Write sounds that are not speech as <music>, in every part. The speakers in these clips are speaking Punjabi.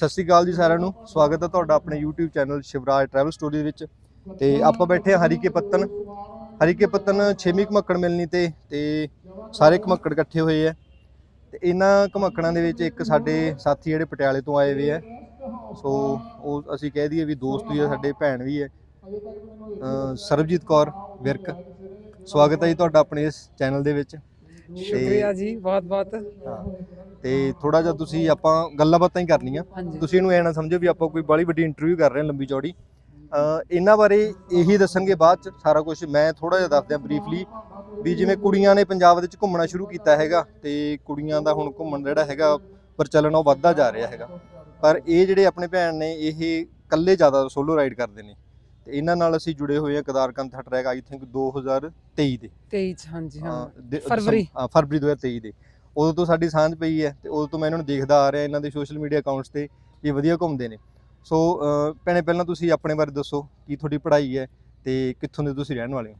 ਸਤਿ ਸ਼੍ਰੀ ਅਕਾਲ ਜੀ ਸਾਰਿਆਂ ਨੂੰ। ਸਵਾਗਤ ਹੈ ਤੁਹਾਡਾ ਆਪਣੇ YouTube channel Shivraj travel story ਵਿੱਚ। ਤੇ ਆਪਾਂ ਬੈਠੇ ਹਾਂ ਹਰੀਕੇ ਪੱਤਨ। ਹਰੀਕੇ ਪੱਤਨ 6ਵੀਂ ਘਮੱਕੜ ਮਿਲਣੀ ਤੇ ਤੇ ਸਾਰੇ ਘਮੱਕੜ ਇਕੱਠੇ ਹੋਏ ਆ। ਤੇ ਇਹਨਾਂ ਘਮੱਕੜਾਂ ਦੇ ਵਿੱਚ ਇੱਕ ਸਾਡੇ ਸਾਥੀ ਜਿਹੜੇ ਪਟਿਆਲੇ ਤੋਂ ਆਏ ਹੋਏ ਆ। ਸੋ ਉਹ ਅਸੀਂ ਕਹਿ ਦਈਏ ਵੀ ਦੋਸਤ ਵੀ ਆ, ਸਾਡੇ ਭੈਣ ਵੀ ਹੈ ਸਰਬਜੀਤ ਕੌਰ ਵਿਰਕ। ਸਵਾਗਤ ਹੈ ਜੀ ਤੁਹਾਡਾ ਆਪਣੇ ਇਸ ਚੈਨਲ ਦੇ ਵਿੱਚ। ਸ਼ੁਕਰੀਆ ਜੀ ਬਹੁਤ ਬਹੁਤ। ਤੇ ਥੋੜਾ ਜਿਹਾ ਤੁਸੀਂ ਆਪਾਂ ਗੱਲਾਂ ਬਾਤਾਂ ਹੀ ਕਰਨੀਆਂ। ਤੁਸੀਂ ਇਹਨੂੰ ਐ ਨਾ ਸਮਝੋ ਵੀ ਆਪਾਂ ਕੋਈ ਬੜੀ ਵੱਡੀ ਇੰਟਰਵਿਊ ਕਰ ਰਹੇ ਹਾਂ ਲੰਬੀ ਚੌੜੀ। ਇਹਨਾਂ ਬਾਰੇ ਇਹੀ ਦੱਸਣਗੇ ਬਾਅਦ ਚ ਸਾਰਾ ਕੁਝ ਮੈਂ ਥੋੜਾ ਜਿਹਾ ਦੱਸਦਿਆਂ ਬਰੀਫਲੀ ਵੀ ਜਿਵੇਂ ਕੁੜੀਆਂ ਨੇ ਪੰਜਾਬ ਵਿੱਚ ਘੁੰਮਣਾ ਸ਼ੁਰੂ ਕੀਤਾ ਹੈਗਾ ਤੇ ਕੁੜੀਆਂ ਦਾ ਹੁਣ ਘੁੰਮਣ ਜਿਹੜਾ ਹੈਗਾ ਪ੍ਰਚਲਨ ਉਹ ਵੱਧਦਾ ਜਾ ਰਿਹਾ ਹੈਗਾ। ਪਰ ਇਹ ਜਿਹੜੇ ਆਪਣੇ ਭੈਣ ਨੇ ਇਹ ਇਕੱਲੇ ਜ਼ਿਆਦਾ ਸੋਲੋ ਰਾਈਡ ਕਰਦੇ ਨੇ। ਤੇ ਇਹਨਾਂ ਨਾਲ ਅਸੀਂ ਜੁੜੇ ਹੋਏ ਹਾਂ ਕਦਾਰਕੰਥ ਟਰੈਕ ਆਈ ਥਿੰਕ 2023 ਦੇ 23 ਚ ਹਾਂਜੀ ਹਾਂ। ਦੇ- ਫਰਵਰੀ। ਹਾਂ, ਫਰਵਰੀ 2023 ਦੇ। ਉਦੋਂ ਤੋਂ ਸਾਡੀ ਸਾਂਝ ਪਈ ਹੈ ਤੇ ਉਦੋਂ ਤੋਂ ਮੈਂ ਇਹਨਾਂ ਨੂੰ ਦੇਖਦਾ ਆ ਰਿਹਾ ਇਹਨਾਂ ਦੇ ਸੋਸ਼ਲ ਮੀਡੀਆ ਅਕਾਊਂਟਸ ਤੇ ਇਹ ਵਧੀਆ ਘੁੰਮਦੇ ਨੇ। ਸੋ ਅਹ, ਭੈਣੇ ਪਹਿਲਾਂ ਤੁਸੀਂ ਆਪਣੇ ਬਾਰੇ ਦੱਸੋ ਕੀ ਤੁਹਾਡੀ ਪੜ੍ਹਾਈ ਹੈ ਤੇ ਕਿੱਥੋਂ ਦੇ ਤੁਸੀਂ ਰਹਿਣ ਵਾਲੇ ਹੋ?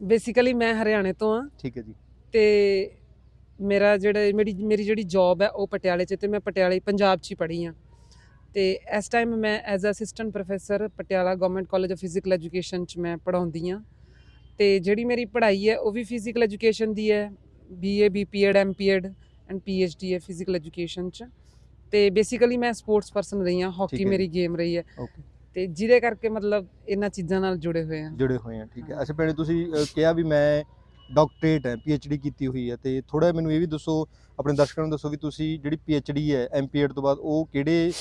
ਬੇਸਿਕਲੀ ਮੈਂ ਹਰਿਆਣੇ ਤੋਂ ਆ ਠੀਕ ਹੈ ਜੀ। ਤੇ ਮੇਰਾ ਜਿਹੜਾ ਮੇਰੀ ਮੇਰੀ ਜਿਹੜੀ ਜੌਬ ਹੈ ਉਹ ਪਟਿਆਲੇ 'ਚ ਤੇ ਮੈਂ ਪਟਿਆਲੇ ਪੰਜਾਬ 'ਚ ਹੀ ਪੜ੍ਹੀ ਆ ਤੇ ਇਸ ਟਾਈਮ ਮੈਂ as assistant professor Patiala government college of physical education 'ਚ ਮੈਂ ਪੜਾਉਂਦੀ ਆ ਤੇ ਜਿਹੜੀ ਮੇਰੀ ਪੜ੍ਹਾਈ ਹੈ ਉਹ ਵੀ ਫਿਜ਼ੀਕਲ ਐਜੂਕੇਸ਼ਨ ਦੀ ਹੈ। BA BPEd MPEd and PhD ਹੈ ਫਿਜ਼ੀਕਲ ਐਜੂਕੇਸ਼ਨ 'ਚ। ਤੇ ਬੇਸਿਕਲੀ ਮੈਂ ਸਪੋਰਟਸ ਪਰਸਨ ਰਹੀ ਆ ਠੀਕ ਹਾਕੀ ਹੈ। ਮੇਰੀ ਗੇਮ ਰਹੀ ਹੈ। ਤੇ ਜਿਹਦੇ ਕਰਕੇ ਮਤਲਬ ਇਹਨਾਂ ਚੀਜ਼ਾਂ ਨਾਲ ਜੁੜੇ ਹੋਏ ਆ ਜੁੜੇ ਹੋਏ ਆ ਠੀਕ ਹੈ। ਅੱਛਾ ਭੈਣੇ ਤੁਸੀਂ ਕਿਹਾ ਵੀ ਮੈਂ ਡਾਕਟਰੇਟ ਹੈ ਡੀ ਕੀਤੀ ਹੋਈ ਹੈ ਤੇ ਥੋੜਾ ਮੈਨੂੰ ਇਹ ਵੀ ਦੱਸੋ ਆਪਣੇ ਦਰਸ਼ਕਾਂ ਨੂੰ ਦੱਸੋ ਵੀ ਤੁਸੀਂ ਜਿਹੜੀ ਡੀ ਹੈ ਐਮਪੀਐਡ ਤੋਂ ਬਾਅਦ ਉਹ ਕਿਹੜੇ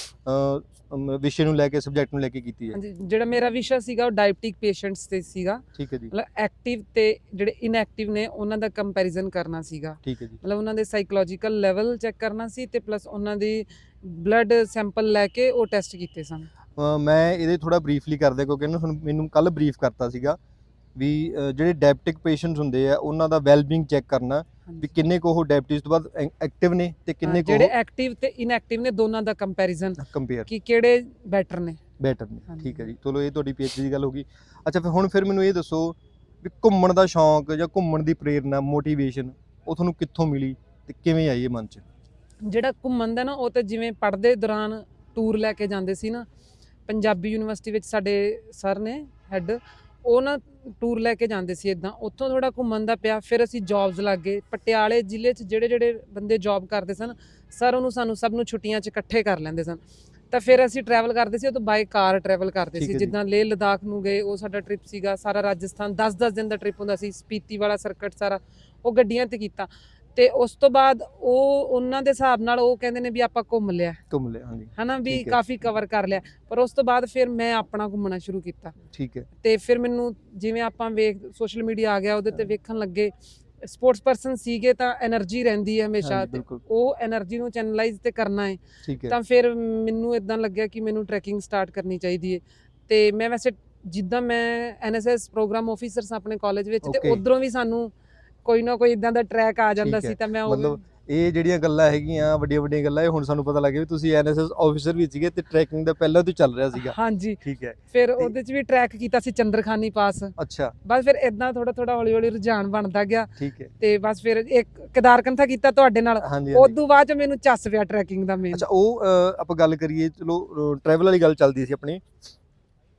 ਵਿਸ਼ੇ ਨੂੰ ਲੈ ਕੇ ਸਬਜੈਕਟ ਨੂੰ ਲੈ ਕੇ ਕੀਤੀ ਹੈ? ਹਾਂਜੀ ਜਿਹੜਾ ਮੇਰਾ ਵਿਸ਼ਾ ਸੀਗਾ ਉਹ ਡਾਇਬਟਿਕ ਪੇਸ਼ੈਂਟਸ ਤੇ ਸੀਗਾ। ਠੀਕ ਹੈ ਜੀ। ਮਤਲਬ ਐਕਟਿਵ ਤੇ ਜਿਹੜੇ ਇਨਐਕਟਿਵ ਨੇ ਉਹਨਾਂ ਦਾ ਕੰਪੈਰੀਜ਼ਨ ਕਰਨਾ ਸੀਗਾ। ਠੀਕ ਹੈ ਜੀ। ਮਤਲਬ ਉਹਨਾਂ ਦੇ ਸਾਈਕੋਲੋਜੀਕਲ ਲੈਵਲ ਚੈੱਕ ਕਰਨਾ ਸੀ ਤੇ ਪਲੱਸ ਉਹਨਾਂ ਦੀ ਬਲੱਡ ਸੈਂਪਲ ਲੈ ਕੇ ਉਹ ਟੈਸਟ ਕੀਤੇ ਸਨ। ਮੈਂ ਇਹਦੇ ਥੋੜਾ ਬਰੀਫਲੀ ਕਰਦਾ ਕਿਉਂਕਿ ਇਹਨੂੰ ਮੈਨੂੰ ਕੱਲ ਬਰੀਫ ਕਰਤਾ ਸੀਗਾ। ਵੀ ਜਿਹੜੇ ਡਾਇਬਟਿਕ ਪੇਸ਼ੈਂਟਸ ਹੁੰਦੇ ਆ ਉਹਨਾਂ ਦਾ ਵੈਲਬੀਇੰਗ ਚੈੱਕ ਕਰਨਾ ਵੀ ਕਿੰਨੇ ਕੁ ਉਹ ਡਾਇਬਟੀਜ਼ ਤੋਂ ਬਾਅਦ ਐਕਟਿਵ ਨੇ ਤੇ ਕਿੰਨੇ ਕੁ ਜਿਹੜੇ ਐਕਟਿਵ ਤੇ ਇਨਐਕਟਿਵ ਨੇ ਦੋਨਾਂ ਦਾ ਕੰਪੈਰੀਜ਼ਨ ਕੰਪੇਅਰ ਕਿ ਕਿਹੜੇ ਬੈਟਰ ਨੇ। ਬੈਟਰ ਨੇ। ਠੀਕ ਹੈ ਜੀ। ਚਲੋ ਇਹ ਤੁਹਾਡੀ ਪੀਐਚਡੀ ਦੀ ਗੱਲ ਹੋ ਗਈ। ਅੱਛਾ ਫਿਰ ਹੁਣ ਫਿਰ ਮੈਨੂੰ ਇਹ ਦੱਸੋ ਵੀ ਘੁੰਮਣ ਦਾ ਸ਼ੌਂਕ ਜਾਂ ਘੁੰਮਣ ਦੀ ਪ੍ਰੇਰਨਾ ਮੋਟੀਵੇਸ਼ਨ ਉਹ ਤੁਹਾਨੂੰ ਕਿੱਥੋਂ ਮਿਲੀ ਤੇ ਕਿਵੇਂ ਆਈ ਇਹ ਮਨ 'ਚ? ਜਿਹੜਾ ਘੁੰਮਣ ਦਾ ਨਾ ਉਹ ਤੇ ਜਿਵੇਂ ਪੜ੍ਹਦੇ ਦੌਰਾਨ ਟੂਰ ਲੈ ਕੇ ਜਾਂਦੇ ਸੀ ਨਾ ਪੰਜਾਬੀ ਯੂਨੀਵਰਸਿਟੀ ਵਿੱਚ ਸਾਡੇ ਸਰ ਨੇ ਹੈੱਡ ਉਹ ਨਾ ਟੂਰ ਲੈ ਕੇ ਜਾਂਦੇ ਸੀ ਇਦਾਂ ਉੱਥੋਂ ਥੋੜਾ ਘੁੰਮਣ ਦਾ ਪਿਆ ਫਿਰ ਅਸੀਂ ਜੌਬਸ ਲੱਗ। ਗਏ ਪਟਿਆਲੇ ਜ਼ਿਲ੍ਹੇ 'ਚ ਜਿਹੜੇ ਜਿਹੜੇ ਬੰਦੇ ਜੌਬ ਕਰਦੇ ਸਨ ਸਰ ਉਹਨੂੰ ਸਾਨੂੰ ਸਭ ਨੂੰ ਛੁੱਟੀਆਂ 'ਚ ਇਕੱਠੇ ਕਰ ਲੈਂਦੇ ਸਨ। ਤਾਂ ਫਿਰ ਅਸੀਂ ਟਰੈਵਲ ਕਰਦੇ ਸੀ ਉਹ ਤੋਂ ਬਾਈ ਕਾਰ ਟਰੈਵਲ ਕਰਦੇ ਸੀ। ਜਿੱਦਾਂ ਲੇਹ ਲਦਾਖ ਨੂੰ ਗਏ ਉਹ ਸਾਡਾ ਟ੍ਰਿਪ ਸੀਗਾ ਸਾਰਾ ਰਾਜਸਥਾਨ 10-10 ਦਿਨ ਦਾ ਟ੍ਰਿਪ ਹੁੰਦਾ ਸੀ। ਸਪੀਤੀ ਵਾਲਾ ਸਰਕਟ ਸਾਰਾ ਉਹ ਗੱਡੀਆਂ ਤੇ ਕੀਤਾ। ਤੇ ਉਸ ਤੋਂ ਬਾਅਦ ਉਹ ਉਹਨਾਂ ਦੇ ਹਿਸਾਬ ਨਾਲ ਉਹ ਕਹਿੰਦੇ ਨੇ ਵੀ ਆਪਾਂ ਘੁੰਮ ਲਿਆ। ਘੁੰਮ ਲਿਆ ਹਾਂਜੀ। ਹਨਾ ਵੀ ਕਾਫੀ ਕਵਰ ਕਰ ਲਿਆ। ਪਰ ਉਸ ਤੋਂ ਬਾਅਦ ਫਿਰ ਮੈਂ ਆਪਣਾ ਘੁੰਮਣਾ ਸ਼ੁਰੂ ਕੀਤਾ। ਠੀਕ ਹੈ। ਤੇ ਫਿਰ ਮੈਨੂੰ ਜਿਵੇਂ ਆਪਾਂ ਵੇਖ ਸੋਸ਼ਲ ਮੀਡੀਆ ਆ ਗਿਆ ਉਹਦੇ ਤੇ ਵੇਖਣ ਲੱਗੇ ਸਪੋਰਟਸ ਪਰਸਨ ਸੀਗੇ ਤਾਂ એનર્ਜੀ ਰਹਿੰਦੀ ਹੈ ਹਮੇਸ਼ਾ। ਉਹ એનર્ਜੀ ਨੂੰ ਚੈਨਲਾਈਜ਼ ਤੇ ਕਰਨਾ ਹੈ। ਤਾਂ ਫਿਰ ਮੈਨੂੰ ਇਦਾਂ ਲੱਗਿਆ ਕਿ ਮੈਨੂੰ ਟਰੈਕਿੰਗ ਸਟਾਰਟ ਕਰਨੀ ਚਾਹੀਦੀ ਹੈ। ਤੇ ਮੈਂ ਵੈਸੇ ਜਿੱਦਾਂ ਮੈਂ ਐਨਐਸਐਸ ਪ੍ਰੋਗਰਾਮ ਆਫੀਸਰਸ ਆਪਣੇ ਕਾਲਜ ਵਿੱਚ ਤੇ ਉਧਰੋਂ ਵੀ ਸਾਨੂੰ ਕੋਈ ਨਾ ਕੋਈ ਇਦਾਂ ਦਾ ਟਰੈਕ ਆ ਜਾਂਦਾ। ਸੀ ਤਾਂ ਮੈਂ ਉਹ ਮਤਲਬ ਇਹ ਜਿਹੜੀਆਂ ਗੱਲਾਂ ਹੈਗੀਆਂ ਵੱਡੀਆਂ ਵੱਡੀਆਂ ਗੱਲਾਂ ਇਹ ਹੁਣ ਸਾਨੂੰ ਪਤਾ ਲੱਗ ਗਿਆ ਵੀ ਤੁਸੀਂ ਐਨਐਸਐਸ ਆਫੀਸਰ ਵੀ ਸੀਗੇ ਤੇ ਟਰੈਕਿੰਗ ਦਾ ਪਹਿਲਾਂ ਤੋਂ ਚੱਲ ਰਿਹਾ ਸੀਗਾ। ਹਾਂਜੀ। ਠੀਕ ਹੈ। ਫਿਰ ਉਹਦੇ ਚ ਵੀ ਟਰੈਕ ਕੀਤਾ ਸੀ ਚੰਦਰਖਾਨੀ ਪਾਸ। ਅੱਛਾ। ਬਸ ਫਿਰ ਇਦਾਂ ਥੋੜਾ ਥੋੜਾ ਹੌਲੀ ਹੌਲੀ ਰੁਝਾਨ ਬਣਦਾ ਗਿਆ। ਠੀਕ ਹੈ। ਤੇ ਬਸ ਫਿਰ ਇੱਕ ਕੇਦਾਰਕੰਥਾ ਕੀਤਾ ਤੁਹਾਡੇ ਨਾਲ। ਹਾਂਜੀ ਉਦੋਂ ਬਾਅਦ ਚ ਮੈਨੂੰ ਚੱਸ ਪਿਆ ਟਰੈਕਿੰਗ ਦਾ ਮੇਨ ਅੱਛਾ ਉਹ ਆਪਾਂ ਗੱਲ ਕਰੀਏ ਚਲੋ ਟਰੈਵਲ ਵਾਲੀ ਗੱਲ ਚੱਲਦੀ ਸੀ ਆਪਣੀ।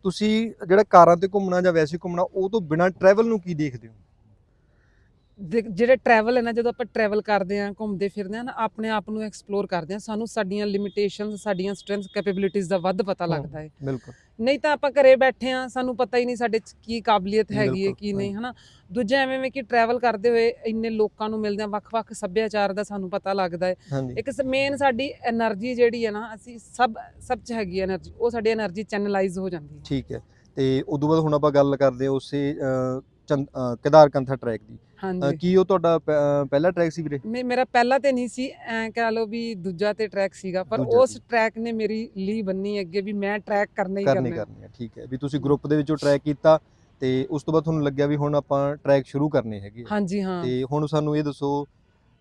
ਤੁਸੀਂ ਜਿਹੜਾ ਕਾਰਾਂ ਤੇ ਘੁੰਮਣਾ ਜਾਂ ਵੈਸੇ ਘੁੰਮਣਾ ਉਹ ਤੋਂ ਬਿਨਾ ਟਰੈਵਲ ਨੂੰ ਕੀ ਦੇਖਦੇ ਹੋ? ਜਿਹੜੇ ਟਰੈਵਲ ਹੈ ਨਾ ਜਦੋਂ ਆਪਾਂ ਟਰੈਵਲ ਕਰਦੇ ਆਂ ਘੁੰਮਦੇ ਫਿਰਦੇ ਆਂ ਨਾ ਆਪਣੇ ਆਪ ਨੂੰ ਐਕਸਪਲੋਰ ਕਰਦੇ ਆਂ ਸਾਨੂੰ ਸਾਡੀਆਂ ਲਿਮਿਟੇਸ਼ਨਸ ਸਾਡੀਆਂ ਸਟਰੈਂਥ ਕੈਪੇਬਿਲਿਟੀਜ਼ ਦਾ ਵੱਧ ਪਤਾ ਲੱਗਦਾ ਹੈ। ਬਿਲਕੁਲ। ਨਹੀਂ ਤਾਂ ਆਪਾਂ ਘਰੇ ਬੈਠੇ ਆਂ ਸਾਨੂੰ ਪਤਾ ਹੀ ਨਹੀਂ ਸਾਡੇ ਚ ਕੀ ਕਾਬਲੀਅਤ ਹੈਗੀ ਹੈ ਕੀ ਨਹੀਂ ਹਨਾ? ਦੂਜਾ ਐਵੇਂ ਐਵੇਂ ਕਿ ਟਰੈਵਲ ਕਰਦੇ ਹੋਏ ਇੰਨੇ ਲੋਕਾਂ ਨੂੰ ਮਿਲਦੇ ਆਂ ਵੱਖ-ਵੱਖ ਸੱਭਿਆਚਾਰ ਦਾ ਸਾਨੂੰ ਪਤਾ ਲੱਗਦਾ ਹੈ। ਇੱਕ ਮੇਨ ਸਾਡੀ એનર્ਜੀ ਜਿਹੜੀ ਹੈ ਨਾ ਅਸੀਂ ਸਭ ਸਭ ਚ ਹੈਗੀ એનર્ਜੀ ਉਹ ਸਾਡੀ એનર્ਜੀ ਚੈਨਲਾਈਜ਼ ਹੋ ਜਾਂਦੀ ਹੈ। ਠੀਕ ਹੈ। ਤੇ ਉਦੋਂ ਬਾਅਦ ਹੁਣ ਆਪਾਂ ਗੱਲ ਕਰਦੇ ਹਾਂ ਉਸੇ ਕੇਦਾਰਕੰਥਾ ਟਰੈਕ ਦੀ। ਹਾਂਜੀ ਕੀ ਉਹ ਤੁਹਾਡਾ ਪਹਿਲਾ ਟਰੈਕ ਸੀ ਵੀਰੇ ਮੇਰਾ ਪਹਿਲਾ ਤੇ ਨਹੀਂ ਸੀ ਐ ਕਹ ਲਓ ਵੀ ਦੂਜਾ ਤੇ ਟਰੈਕ ਸੀਗਾ ਪਰ ਉਸ। ਟਰੈਕ ਨੇ ਮੇਰੀ ਲੀ ਬੰਨੀ ਅੱਗੇ ਵੀ ਮੈਂ ਟਰੈਕ ਕਰਨਾ ਹੀ ਕਰਨੀ ਕਰਨਾ ਹੈ। ਠੀਕ ਹੈ ਵੀ ਤੁਸੀਂ ਗਰੁੱਪ ਦੇ ਵਿੱਚੋਂ ਟਰੈਕ ਕੀਤਾ ਤੇ ਉਸ ਤੋਂ ਬਾਅਦ ਤੁਹਾਨੂੰ ਲੱਗਿਆ ਵੀ ਹੁਣ ਆਪਾਂ ਟਰੈਕ ਸ਼ੁਰੂ ਕਰਨੇ ਹੈਗੇ। ਹਾਂਜੀ ਹਾਂ ਤੇ ਹੁਣ ਸਾਨੂੰ ਇਹ ਦੱਸੋ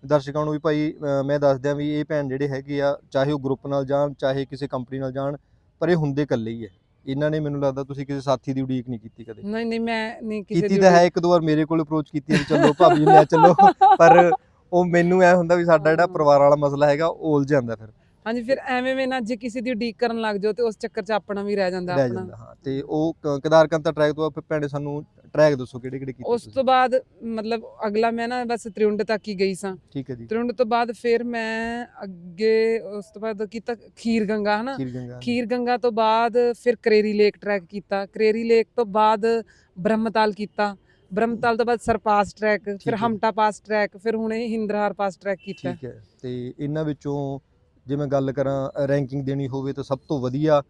ਦਰਸ਼ਕਾਂ ਨੂੰ ਵੀ ਭਾਈ ਮੈਂ ਦੱਸ ਦਿਆਂ ਵੀ ਇਹ ਭੈਣ ਜਿਹੜੇ ਹੈਗੇ ਆ ਚਾਹੇ ਉਹ ਗਰੁੱਪ ਨਾਲ ਜਾਣ ਚਾਹੇ ਕਿਸੇ ਕੰਪਨੀ ਨਾਲ ਜਾਣ ਪਰ ਇਹ ਹੁੰਦੇ ਇਕੱਲੇ ਹੀ ਹੈ ਇਹਨਾਂ ਨੇ ਮੈਨੂੰ ਲੱਗਦਾ ਤੁਸੀਂ ਕਿਸੇ ਸਾਥੀ ਦੀ ਉਡੀਕ ਨਹੀਂ ਕੀਤੀ ਕਦੇ। ਨਹੀਂ ਨਹੀਂ ਮੈਂ ਨਹੀਂ ਕਿਸੇ ਕੀਤੀ ਤਾਂ ਹੈ ਇੱਕ ਦੋ ਵਾਰ ਮੇਰੇ ਕੋਲ ਅਪਰੋਚ ਕੀਤੀ ਹੈ ਵੀ ਚਲੋ ਭਾਬੀ ਲੈ ਚੱਲੋ ਪਰ ਉਹ ਮੈਨੂੰ ਐ ਹੁੰਦਾ ਵੀ ਸਾਡਾ ਜਿਹੜਾ ਪਰਿਵਾਰ ਵਾਲਾ ਮਸਲਾ ਹੈਗਾ ਉਹ ਉਲਝ ਜਾਂਦਾ ਫਿਰ। ਹਾਂਜੀ ਫਿਰ ਐਵੇਂ ਮੈਂ ਨਾ ਜੇ ਕਿਸੇ ਦੀ ਉਡੀਕ ਕਰਨ ਲੱਗ ਜਾਓ ਤੇ ਉਸ ਚੱਕਰ 'ਚ ਆਪਣਾ ਵੀ ਰਹਿ ਜਾਂਦਾ ਰਹਿ ਆਪਣਾ। ਹਾਂ ਤੇ ਉਹ ਕੇਦਾਰਕੰਤਾ ਟਰੈਕ ਤੋਂ ਬਾਅਦ ਭੈਣੇ ਸਾਨੂੰ ਟਰੈਕ ਦੱਸੋ ਕਿਹੜੇ ਕਿਹੜੇ ਕੀਤੇ ਉਸ ਤੁਸੀਂ? ਤੋਂ ਬਾਅਦ ਮਤਲਬ ਅਗਲਾ ਮੈਂ ਨਾ ਬਸ ਤ੍ਰਿਉਂਡ ਤੱਕ ਹੀ ਗਈ ਸਾਂ। ਠੀਕ ਹੈ ਜੀ। ਤ੍ਰਿਉਂਡ ਤੋਂ ਬਾਅਦ ਫਿਰ ਮੈਂ ਅੱਗੇ ਉਸ ਤੋਂ ਬਾਅਦ ਕੀਤਾ ਖੀਰ ਗੰਗਾ ਹਨਾ? ਖੀਰ ਗੰਗਾ ਖੀਰ ਗੰਗਾ ਤੋਂ ਬਾਅਦ ਫਿਰ ਕਰੇਰੀ ਲੇਕ ਟਰੈਕ ਕੀਤਾ। ਕਰੇਰੀ ਲੇਕ ਤੋਂ ਬਾਅਦ ਬ੍ਰਹਮਤਾਲ ਕੀਤਾ। ਬ੍ਰਹਮਤਾਲ ਤੋਂ ਬਾਅਦ ਸਰਪਾਸ ਟਰੈਕ ਫਿਰ ਹੈ। ਹਮਟਾ ਪਾਸ ਟਰੈਕ ਫਿਰ ਹੁਣੇ ਹਿੰਦਰਹਾਰ ਪਾਸ ਟਰੈਕ ਕੀਤਾ। ਠੀਕ ਹੈ ਤੇ ਇਹਨਾਂ ਵਿੱਚੋਂ ਜੇ ਮੈਂ ਗੱਲ ਕਰਾਂ ਰੈਂਕਿੰਗ ਦੇਣੀ ਹੋਵੇ ਤਾਂ ਸਭ ਤੋਂ ਵਧੀਆ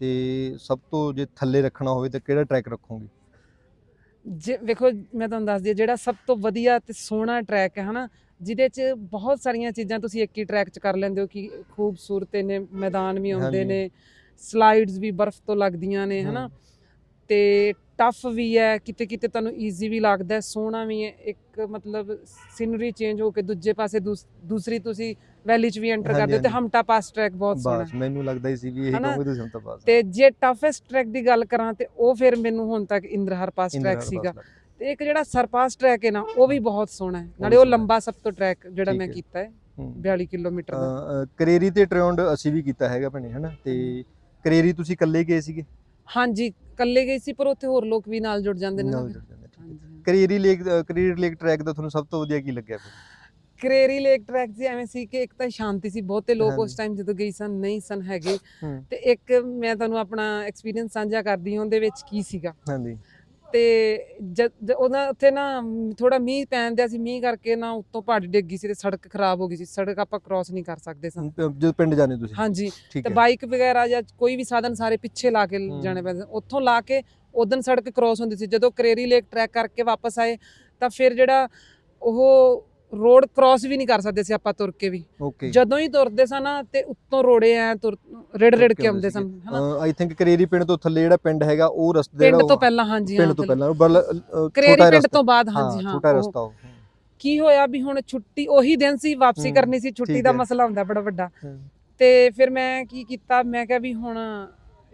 ਤੇ ਸਭ ਤੋਂ ਜੇ ਥੱਲੇ ਰੱਖਣਾ ਹੋਵੇ ਤਾਂ ਕਿਹੜਾ ਟਰੈਕ ਰੱਖੋਗੇ ਜੇ ਵੇਖੋ ਮੈਂ ਤੁਹਾਨੂੰ ਦੱਸਦੀ ਹਾਂ ਜਿਹੜਾ ਸਭ ਤੋਂ ਵਧੀਆ ਤੇ ਸੋਹਣਾ ਟਰੈਕ ਹੈ ਹਨਾ ਜਿਹਦੇ 'ਚ ਬਹੁਤ ਸਾਰੀਆਂ ਚੀਜ਼ਾਂ ਤੁਸੀਂ ਇੱਕ ਹੀ ਟਰੈਕ 'ਚ ਕਰ ਲੈਂਦੇ ਹੋ ਕਿ ਖੂਬਸੂਰਤ ਨੇ ਮੈਦਾਨ ਵੀ ਆਉਂਦੇ। ਨੇ ਸਲਾਈਡਸ ਵੀ ਬਰਫ਼ ਤੋਂ ਲੱਗਦੀਆਂ ਨੇ ਹਨਾ ਤੇ ਟਫ ਵੀ ਹੈ ਕਿਤੇ ਕਿਤੇ ਤੁਹਾਨੂੰ ਈਜ਼ੀ ਵੀ ਲੱਗਦਾ ਸੋਹਣਾ ਵੀ ਹੈ ਇੱਕ ਮਤਲਬ ਸੀਨਰੀ ਚੇਂਜ ਹੋ ਕੇ ਦੂਜੇ ਪਾਸੇ ਦੂਸ- ਦੂਸਰੀ ਤੁਸੀਂ ਵੈਲੀ 'ਚ ਵੀ ਐਂਟਰ ਕਰਦੇ ਹੋ ਤੇ। ਹਮਟਾ ਪਾਸ ਟਰੈਕ ਬਹੁਤ ਸੋਹਣਾ ਬਸ ਮੈਨੂੰ ਲੱਗਦਾ ਹੀ ਸੀ ਵੀ ਇਹ? ਕਹੋਗੇ ਤੁਸੀਂ ਤਾਂ ਬਸ ਤੇ ਜੇ ਟਫੈਸਟ ਟਰੈਕ ਦੀ ਗੱਲ ਕਰਾਂ ਤੇ ਉਹ ਫਿਰ ਮੈਨੂੰ ਹੁਣ ਤੱਕ ਇੰਦਰਹਰ ਪਾਸ ਟਰੈਕ ਸੀਗਾ ਪਾਸ ਤੇ ਇੱਕ ਜਿਹੜਾ ਸਰਪਾਸ ਟਰੈਕ ਹੈ ਨਾ ਉਹ ਵੀ ਬਹੁਤ ਸੋਹਣਾ ਹੈ ਨਾਲੇ ਉਹ। ਲੰਬਾ ਸਭ ਤੋਂ ਟਰੈਕ ਜਿਹੜਾ ਮੈਂ। ਕੀਤਾ ਹੈ ਹੂੰ। 42 ਕਿਲੋਮੀਟਰ ਦਾ ਕਰੇਰੀ ਤੇ ਟ੍ਰਿਉਂਡ ਅਸੀਂ ਵੀ ਕੀਤਾ ਹੈਗਾ ਭੈਣੇ ਹਨਾ ਤੇ ਕਰੇਰੀ ਤੁਸੀਂ ਇਕੱਲੇ ਗਏ ਸੀਗੇ ਹਾਂਜੀ ਕੱਲੇ ਗਈ ਸੀ ਪਰ ਉੱਥੇ ਹੋਰ ਲੋਕ ਵੀ ਨਾਲ ਜੁੜ ਜਾਂਦੇ ਨੇ ਨਾ ਨਾਲ ਫਿਰ। ਜੁੜ ਜਾਂਦੇ, ਠੀਕ ਹੈ। ਹਾਂਜੀ। Kareri lake Kareri lake track ਦਾ ਤੁਹਾਨੂੰ ਸਭ ਤੋਂ ਵਧੀਆ ਕੀ ਲੱਗਿਆ ਫਿਰ ਕਰੇਰੀ ਲੇਕ ਟਰੈਕ ਜੀ ਐਵੇਂ ਸੀ ਕਿ ਇੱਕ ਤਾਂ ਸ਼ਾਂਤੀ ਸੀ ਬਹੁਤੇ ਲੋਕ ਉਸ ਹਾਂਜੀ। ਟਾਈਮ ਜਦੋਂ ਗਈ ਸਨ ਨਹੀਂ ਸਨ ਹੈਗੇ ਹੂੰ। ਤੇ ਇੱਕ ਮੈਂ ਤੁਹਾਨੂੰ ਆਪਣਾ ਐਕਸਪੀਰੀਅੰਸ ਸਾਂਝਾ ਕਰਦੀ ਹਾਂ ਉਹਦੇ ਵਿੱਚ ਕੀ ਸੀਗਾ ਹਾਂਜੀ ਤੇ ਜਦ ਉਹਦਾ ਉੱਥੇ ਨਾ ਥੋੜਾ ਮੀਂਹ ਪੈਣ ਦਿਆ ਸੀ ਮੀਂਹ ਕਰਕੇ ਨਾ ਉੱਤੋਂ ਪਹਾੜੀ ਡਿੱਗ ਗਈ ਸੀ ਤੇ ਸੜਕ ਖਰਾਬ ਹੋ ਗਈ ਸੀ। ਸੜਕ ਆਪਾਂ ਕ੍ਰਾਸ ਨਹੀਂ ਕਰ ਸਕਦੇ ਸਾਂ। ਅ, ਜਦੋਂ ਪਿੰਡ ਜਾਂਦੇ ਤੁਸੀਂ? ਹਾਂਜੀ। ਤੇ ਬਾਈਕ ਵਗੈਰਾ ਜਾਂ ਕੋਈ ਵੀ ਸਾਧਨ ਸਾਰੇ ਪਿੱਛੇ ਲਾ ਕੇ। ਜਾਣੇ ਪੈਂਦੇ। ਉੱਥੋਂ ਲਾ ਕੇ ਉਦੋਂ ਸੜਕ ਕ੍ਰੋਸ ਹੁੰਦੀ ਸੀ। ਜਦੋਂ ਕਰੇਰੀ ਲੇਕ ਟਰੈਕ ਕਰਕੇ ਵਾਪਸ ਆਏ ਤਾਂ ਫਿਰ ਜਿਹੜਾ ਉਹ ਰੋਡ ਕ੍ਰਾਸ ਵੀ ਨਹੀਂ ਕਰ ਸਕਦੇ ਸੀ ਆਪਾਂ ਤੁਰ ਕੇ ਵੀ ਓਕੇ ਜਦੋਂ ਹੀ ਤੁਰਦੇ ਸਨ ਨਾ ਤੇ ਉੱਤੋਂ ਰੋੜੇ ਐ ਤੁਰ ਰੇੜ ਰੇੜ ਕੇ ਆਉਂਦੇ ਸਨ ਹਨਾ ਆਈ ਥਿੰਕ ਕਰੇਰੀ ਪਿੰਡ ਤੋਂ ਥੱਲੇ ਜਿਹੜਾ ਪਿੰਡ ਹੈਗਾ ਉਹ ਰਸਤੇ ਪਿੰਡ ਜਿਹੜਾ ਤੋਂ ਉਹ- ਪਹਿਲਾਂ ਹਾਂਜੀ ਪਿੰਡ ਤੋਂ। ਪਹਿਲਾਂ ਕਰੇਰੀ ਪਿੰਡ ਤੋਂ ਬਾਅਦ ਹਾਂਜੀ ਹਾਂ ਛੋਟਾ ਰਸਤਾ ਉਹ ਕੀ ਹੋਇਆ ਵੀ ਹੁਣ ਛੁੱਟੀ ਉਹੀ ਦਿਨ ਸੀ ਵਾਪਸੀ ਕਰਨੀ ਸੀ ਛੁੱਟੀ ਦਾ। ਮਸਲਾ ਹੁੰਦਾ ਬੜਾ ਵੱਡਾ। ਤੇ ਫਿਰ ਮੈਂ ਕੀ ਕੀਤਾ ਮੈਂ ਕਿਹਾ ਵੀ ਹੁਣ